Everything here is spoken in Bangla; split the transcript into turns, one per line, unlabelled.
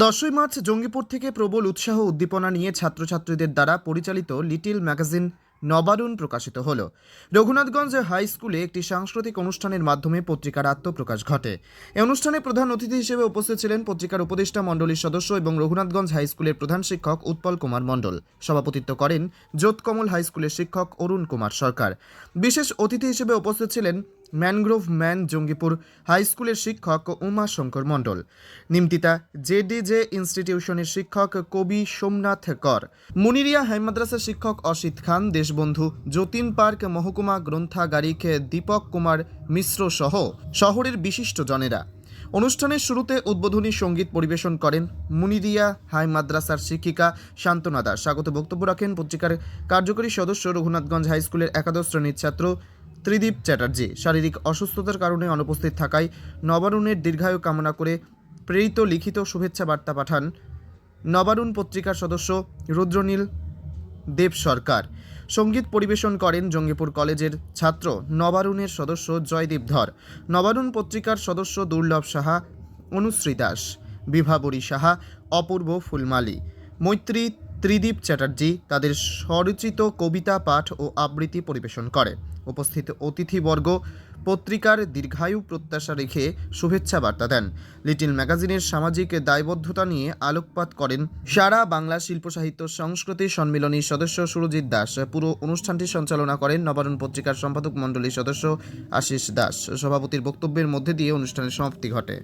দশই মার্চ জঙ্গিপুর থেকে প্রবল উৎসাহ উদ্দীপনা নিয়ে ছাত্রছাত্রীদের দ্বারা পরিচালিত লিটিল ম্যাগাজিন নবারুণ প্রকাশিত হল। রঘুনাথগঞ্জ হাই স্কুলে একটি সাংস্কৃতিক অনুষ্ঠানের মাধ্যমে পত্রিকার আত্মপ্রকাশ ঘটে। এই অনুষ্ঠানে প্রধান অতিথি হিসেবে উপস্থিত ছিলেন পত্রিকার উপদেষ্টা মণ্ডলীর সদস্য এবং রঘুনাথগঞ্জ হাই স্কুলের প্রধান শিক্ষক উৎপল কুমার মণ্ডল। সভাপতিত্ব করেন জ্যোৎকমল হাই স্কুলের শিক্ষক অরুণ কুমার সরকার। বিশেষ অতিথি হিসেবে উপস্থিত ছিলেন ম্যানগ্রোভ ম্যান জঙ্গিপুর হাই স্কুলের শিক্ষক উমা শঙ্কর মণ্ডল। নিমতিতা জেডিজে ইনস্টিটিউশনের শিক্ষক কবি সোমনাথ কর। মুনিরিয়া হাই মাদ্রাসার শিক্ষক অসিত খান, দেশবন্ধু যতীন পার্ক, মহকুমা গ্রন্থাগারিক দীপক কুমার মিশ্র সহ শহরের বিশিষ্ট জনেরা। অনুষ্ঠানের শুরুতে উদ্বোধনী সংগীত পরিবেশন করেন মুনিরিয়া হাই মাদ্রাসার শিক্ষিকা শান্তনা দাস। স্বাগত বক্তব্য রাখেন পত্রিকার কার্যকরী সদস্য রঘুনাথগঞ্জ হাই স্কুলের একাদশ শ্রেণির ছাত্র ত্রিদীপ চ্যাটার্জি। শারীরিক অসুস্থতার কারণে অনুপস্থিত থাকায় নবারুণের দীর্ঘায়ু কামনা করে প্রেরিত লিখিত শুভেচ্ছা বার্তা পাঠান নবারুণ পত্রিকার সদস্য রুদ্রনীল দেব সরকার। সংগীত পরিবেশন করেন জঙ্গিপুর কলেজের ছাত্র নবারুণের সদস্য জয়দীপ ধর। নবারুণ পত্রিকার সদস্য দুর্লভ সাহা, অনুশ্রী দাস, বিভাবরী সাহা, অপূর্ব ফুলমালী। মৈত্রী ত্রিদীপ চ্যাটার্জি তাদের স্বরচিত কবিতা, পাঠ ও আবৃত্তি পরিবেশন করে। উপস্থিত অতিথিবর্গ পত্রিকার দীর্ঘায়ু প্রত্যাশা রেখে শুভেচ্ছা বার্তা দেন। লিটিল ম্যাগাজিনের সামাজিক দায়বদ্ধতা নিয়ে আলোকপাত করেন সারা বাংলা শিল্প সাহিত্য সংস্কৃতি সম্মিলনীর সদস্য সুরজিৎ দাস। পুরো অনুষ্ঠানটি সঞ্চালনা করেন নবারণ পত্রিকার সম্পাদক মণ্ডলীর সদস্য আশিস দাস। সভাপতির বক্তব্যের মধ্যে দিয়ে অনুষ্ঠানের সমাপ্তি ঘটে।